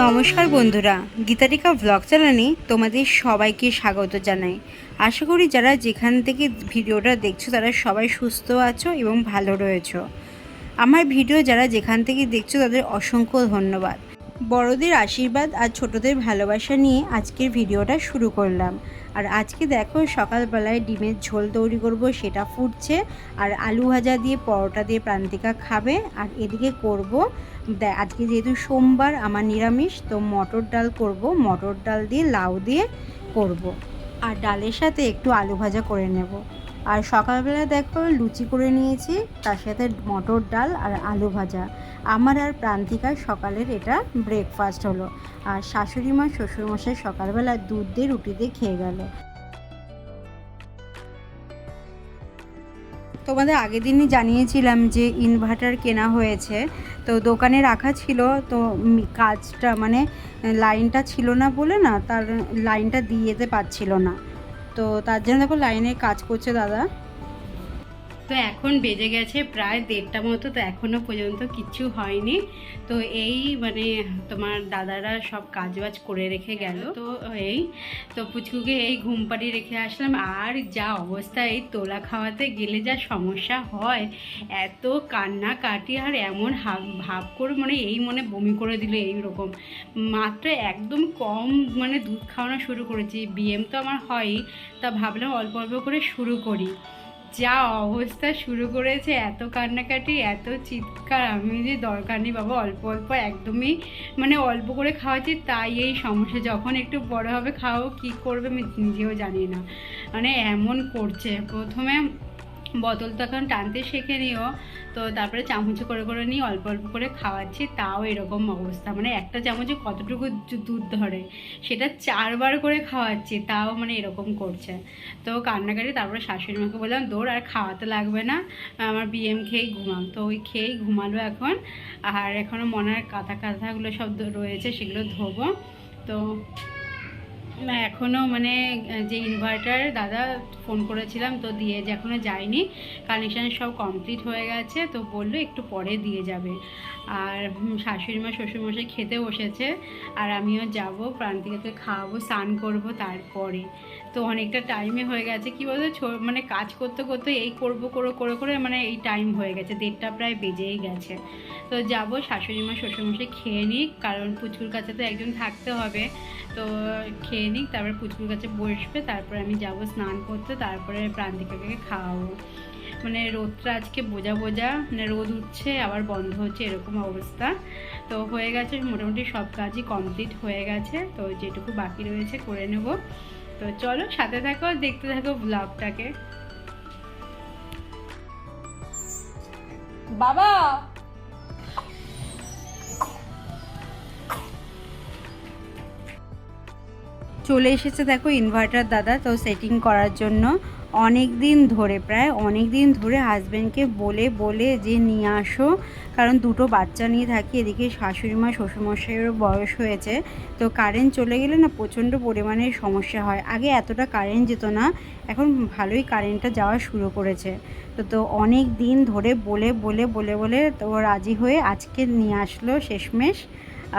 নমস্কার বন্ধুরা গীতারিকা ব্লগ চ্যানেলে তোমাদের সবাইকে স্বাগত জানাই। আশা করি যারা যেখান থেকে ভিডিওটা দেখছ, তারা সবাই সুস্থ আছো এবং ভালো রয়েছো। আমার ভিডিও যারা যেখান থেকে দেখছ, তাদের অসংখ্য ধন্যবাদ। বড়দের আশীর্বাদ আর ছোটদের ভালোবাসা নিয়ে আজকের ভিডিওটা শুরু করলাম। আর আজকে দেখো সকালবেলায় ডিমের ঝোল তৈরি করব, সেটা ফুটছে। আর আলু ভাজা দিয়ে, পরোটা দিয়ে প্রান্তিকা খাবে। আর এদিকে করব আজকে যেহেতু সোমবার, আমার নিরামিষ, তো মটর ডাল করব। মটর ডাল দিয়ে, লাউ দিয়ে করব। আর ডালের সাথে একটু আলু ভাজা করে নেব। আর সকালবেলা দেখো লুচি করে নিয়েছি, তার সাথে মটর ডাল আর আলু ভাজা। আমার আর প্রান্তিকার সকালের এটা ব্রেকফাস্ট হলো। আর শাশুড়ি মা, শ্বশুরমশাই সকালবেলা দুধ দিয়ে রুটি দিয়ে খেয়ে গেল। তোমাদের আগের দিনই জানিয়েছিলাম যে ইনভার্টার কেনা হয়েছে। তো দোকানে রাখা ছিল, তো কাজটা মানে লাইনটা ছিল না বলে না, তার লাইনটা দিয়ে যেতে পারছিল না। তো তার জন্য দেখো লাইনে কাজ করছে দাদা। তো এখন বেজে গেছে প্রায় দেড়টা মতো তো এখনও পর্যন্ত কিচ্ছু হয়নি। তো এই মানে তোমার দাদারা সব কাজবাজ করে রেখে গেল। তো এই তো পুচকুকে এই ঘুম পাড়িয়ে রেখে আসলাম। আর যা অবস্থা এই তোলা খাওয়াতে গেলে যা সমস্যা হয় এত কান্না কাটি আর এমন হাব ভাব করে মানে এই মনে বমি করে দিল এই রকম মাত্র একদম কম মানে দুধ খাওয়ানো শুরু করেছি বিএম তো আমার হয়ই তা ভাবলাম অল্প অল্প করে শুরু করি। যা অবস্থা শুরু করেছে, এত কান্নাকাটি, এত চিৎকার, আমি যে দরকার নেই বাবা, অল্প অল্প একদমই মানে অল্প করে খাওয়াচ্ছি, তাই এই সমস্যা। যখন একটু বড় হবে খাও কি করবে আমি নিজেও জানি না। মানে এমন করছে। প্রথমে বোতল তখন টানতে শেখে নিও। তো তারপরে চামচে করে করে নিয়ে অল্প অল্প করে খাওয়াচ্ছি, তাও এরকম অবস্থা। মানে একটা চামচে কতটুকু দুধ ধরে, সেটা চারবার করে খাওয়াচ্ছি, তাও মানে এরকম করছে। তো কান্নাকাটি, তারপরে শাশুড়ি মাকে বললাম, দৌড়, আর খাওয়াতে লাগবে না, আমার বিএম খেয়েই ঘুমাম তো ওই খেয়েই ঘুমালো এখন, আর এখনও মনের কাঁথা কাঁথাগুলো সব রয়েছে, সেগুলো ধোবো। তো না এখনও মানে যে ইনভার্টার দাদা ফোন করেছিলাম, তো দিয়ে যে এখনও যায়নি। কানেকশান সব কমপ্লিট হয়ে গেছে, তো বলল একটু পরে দিয়ে যাবে। আর শাশুড়ি মা, শ্বশুরমশাই খেতে বসেছে, আর আমিও যাব, প্রান্তিকাকে খাওয়াবো, স্নান করব তারপরে। তো অনেকটা টাইমে হয়ে গেছে। কি বলতো? মানে কাজ করতে করতে এই করব, করে করে করে মানে এই টাইম হয়ে গেছে। দেড়টা প্রায় বেজেই গেছে। তো যাব শাশুড়ি মা শ্বশুরমশাই খেয়ে নিক, কারণ পুচকুর কাছে তো একজন থাকতে হবে। তো খেয়ে নিক, তারপরে পুচকুর কাছে বসবে, তারপরে আমি যাব স্নান করতে, তারপরে প্রান্তিকাকে খাওয়াবো। মানে রোদটা আজকে বোঝা বোঝা মানে রোদ উঠছে, আবার বন্ধ হচ্ছে, এরকম অবস্থা। তো হয়ে গেছে, মোটামুটি সব কাজই কমপ্লিট হয়ে গেছে। তো যেটুকু বাকি রয়েছে করে নেব। তো চলো সাথে থাকো, দেখতে থাকো ব্লগটাকে বাবা! চলে এসেছে দেখো ইনভার্টার দাদা, তো সেটিং করার জন্য। অনেক দিন ধরে, প্রায় অনেক দিন ধরে হাজব্যান্ডকে বলে বলে যে, নিয়ে আসো। কারণ দুটো বাচ্চা নিয়ে থাকি, এদিকে শাশুড়ি মা, শ্বশুরমশাইয়েরও বয়স হয়েছে। তো কারেন্ট চলে গেলে না প্রচণ্ড পরিমাণে সমস্যা হয়। আগে এতটা কারেন্ট যেত না, এখন ভালোই কারেন্টটা যাওয়া শুরু করেছে। তো তো অনেক দিন ধরে বলে বলে বলে বলে তো রাজি হয়ে আজকে নিয়ে আসলো শেষমেশ।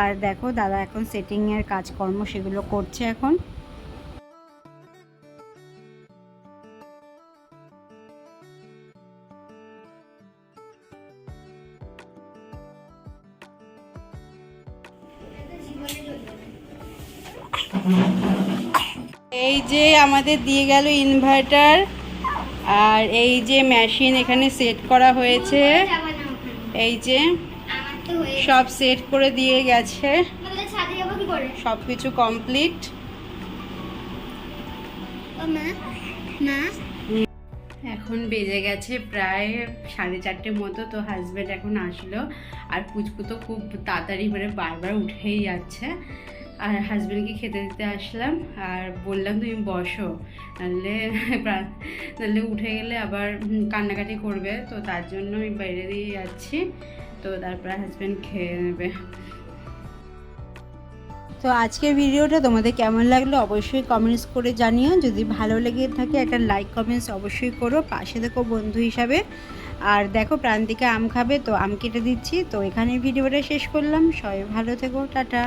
আর দেখো, দাদা এখন সেটিংয়ের কাজকর্ম সেগুলো করছে এখন। এই যে আমাদের দিয়ে গেল ইনভার্টার আর এই যে মেশিন এখানে সেট করা হয়েছে। এই যে সব সেট করে দিয়ে গেছে। সব কিছু কমপ্লিট এখন বেজে গেছে প্রায় সাড়ে চারটে মতো, তো হাজব্যান্ড এখন আসলো। আর পুচকু তো খুব তাড়াতাড়ি মানে বারবার উঠেই যাচ্ছে। আর হাজব্যান্ডকে খেতে দিতে আসলাম। আর বললাম, তুমি বসো। নাহলে নাহলে উঠে গেলে আবার কান্নাকাটি করবে। তো তার জন্য আমি বাইরে দিয়ে যাচ্ছি। তো তারপরে হাজব্যান্ড খেয়ে নেবে। তো আজকের ভিডিওটা তোমাদের কেমন লাগল অবশ্যই কমেন্টস করে জানিও। যদি ভালো লেগে থাকে একটা লাইক কমেন্টস অবশ্যই করো, পাশে দেখো বন্ধু হিসাবে। আর দেখো, প্রান্তিকা আম খাবে, তো আম কেটে দিচ্ছি। তো এখানে ভিডিওটা শেষ করলাম। সবাই ভালো থেকো, টাটা।